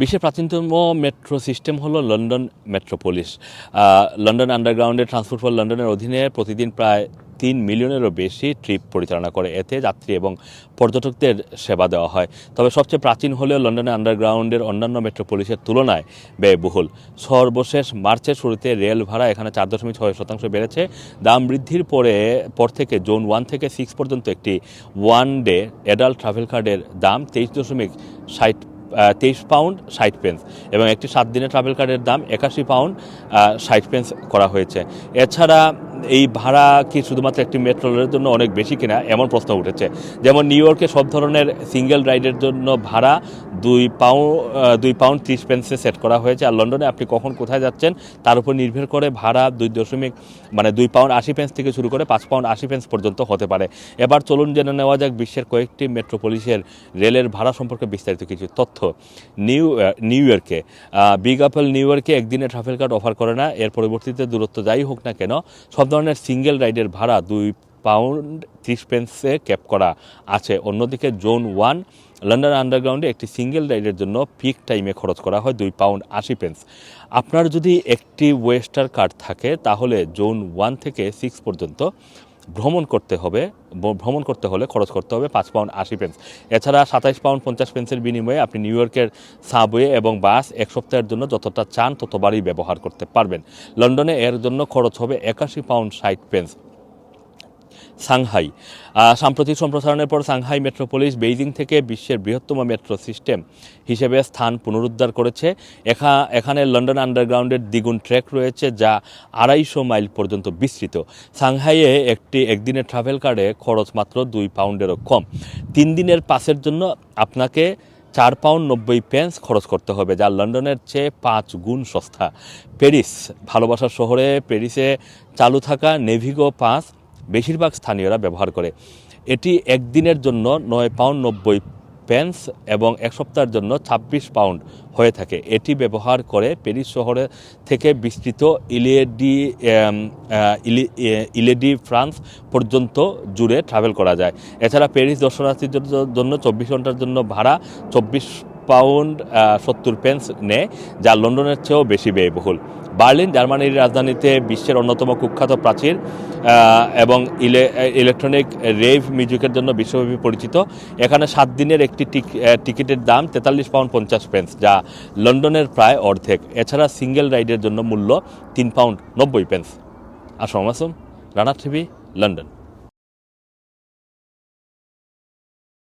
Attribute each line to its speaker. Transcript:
Speaker 1: বিশ্বের প্রাচীনতম metro system হলো লন্ডন মেট্রোপলিস। লন্ডন আন্ডারগ্রাউন্ডের ট্রান্সপোর্ট ফর লন্ডনের অধীনে প্রতিদিন প্রায় তিন মিলিয়নেরও বেশি ট্রিপ পরিচালনা করে। এতে যাত্রী এবং পর্যটকদের সেবা দেওয়া হয়। তবে সবচেয়ে প্রাচীন হলেও লন্ডনের আন্ডারগ্রাউন্ডের অন্যান্য মেট্রোপলিসের তুলনায় ব্যয়বহুল। সর্বশেষ মার্চের শুরুতে রেল ভাড়া এখানে চার দশমিক ছয় শতাংশ বেড়েছে। দাম বৃদ্ধির পরে, পর থেকে জোন ওয়ান থেকে সিক্স পর্যন্ত একটি ওয়ান ডে অ্যাডাল্ট ট্রাভেল কার্ডের দাম তেইশ দশমিক ষাট তেইশ পাউন্ড ষাট পেন্স এবং একটি সাত দিনের ট্রাভেল কার্ডের দাম একাশি পাউন্ড ষাট পেন্স করা হয়েছে। এছাড়া এই ভাড়া কি শুধুমাত্র একটি মেট্রো রেলের জন্য অনেক বেশি কিনা এমন প্রশ্ন উঠেছে। যেমন নিউ ইয়র্কে সব ধরনের সিঙ্গেল রাইডের জন্য ভাড়া দুই পাউন্ড দুই পাউন্ড ত্রিশ পেন্সে সেট করা হয়েছে। আর লন্ডনে আপনি কখন কোথায় যাচ্ছেন, তার উপর নির্ভর করে ভাড়া দুই দশমিক মানে দুই পাউন্ড আশি পেন্স থেকে শুরু করে পাঁচ পাউন্ড আশি পেন্স পর্যন্ত হতে পারে। এবার চলুন জেনে নেওয়া যাক বিশ্বের কয়েকটি মেট্রোপলিসের রেলের ভাড়া সম্পর্কে বিস্তারিত কিছু তথ্য নিউ নিউ ইয়র্কে বিগ অ্যাপল নিউ ইয়র্কে একদিনে ট্রাভেল কার্ড অফার করে না, এর পরবর্তীতে দূরত্ব যাই হোক না কেন, সব ধরনের সিঙ্গেল রাইডের ভাড়া দুই পাউন্ড ত্রিশ পেন্সে ক্যাপ করা আছে। অন্যদিকে জোন ওয়ান, লন্ডন আন্ডারগ্রাউন্ডে একটি সিঙ্গেল রাইডের জন্য পিক টাইমে খরচ করা হয় দুই পাউন্ড আশি পেন্স। আপনার যদি একটি ওয়েস্টার কার্ড থাকে, তাহলে জোন ওয়ান থেকে সিক্স পর্যন্ত ভ্রমণ করতে হবে ভ্রমণ করতে হলে খরচ করতে হবে পাঁচ পাউন্ড আশি পেন্স এছাড়া সাতাইশ পাউন্ড পঞ্চাশ পেন্সের বিনিময়ে আপনি নিউ ইয়র্কের সাবওয়ে এবং বাস এক সপ্তাহের জন্য যতটা চান ততবারই ব্যবহার করতে পারবেন। লন্ডনে এর জন্য খরচ হবে একাশি পাউন্ড ষাট পেন্স সাংহাই। সাম্প্রতিক সম্প্রসারণের পর সাংহাই মেট্রোপলিস বেইজিং থেকে বিশ্বের বৃহত্তম মেট্রো সিস্টেম হিসেবে স্থান পুনরুদ্ধার করেছে। এখা, এখানে লন্ডন আন্ডারগ্রাউন্ডের দ্বিগুণ ট্র্যাক রয়েছে যা আড়াইশো মাইল পর্যন্ত বিস্তৃত। সাংহাইয়ে একটি একদিনের ট্রাভেল কার্ডে খরচ মাত্র দুই পাউন্ডেরও কম। তিন দিনের পাসের জন্য আপনাকে চার পাউন্ড নব্বই পেন্স খরচ করতে হবে, যা লন্ডনের চেয়ে পাঁচ গুণ সস্তা। প্যারিস, ভালোবাসার শহরে প্যারিসে চালু থাকা নেভিগো পাস বেশিরভাগ স্থানীয়রা ব্যবহার করে। এটি একদিনের জন্য নয় পাউন্ড নব্বই পেন্স এবং এক সপ্তাহের জন্য ছাব্বিশ পাউন্ড হয়ে থাকে। এটি ব্যবহার করে প্যারিস শহরে থেকে বিস্তৃত ইলেডি ইলেডি ফ্রান্স পর্যন্ত জুড়ে ট্রাভেল করা যায়। এছাড়া প্যারিস দর্শনার্থীর জন্য- জন্য চব্বিশ ঘণ্টার জন্য ভাড়া চব্বিশ পাউন্ড সত্তর পেন্স নেয় যা লন্ডনের চেয়েও বেশি ব্যয়বহুল। বার্লিন, জার্মানির রাজধানীতে বিশ্বের অন্যতম কুখ্যাত প্রাচীর এবং ইলে- ইলেকট্রনিক রেভ মিউজিকের জন্য বিশ্বব্যাপী পরিচিত। এখানে সাত দিনের একটি টিক- টিকিটের দাম তেতাল্লিশ পাউন্ড পঞ্চাশ পেন্স, যা লন্ডনের প্রায় অর্ধেক। এছাড়া সিঙ্গেল রাইডের জন্য মূল্য তিন পাউন্ড নব্বই পেন্স। আলাইকুম, রানা টিভি, লন্ডন।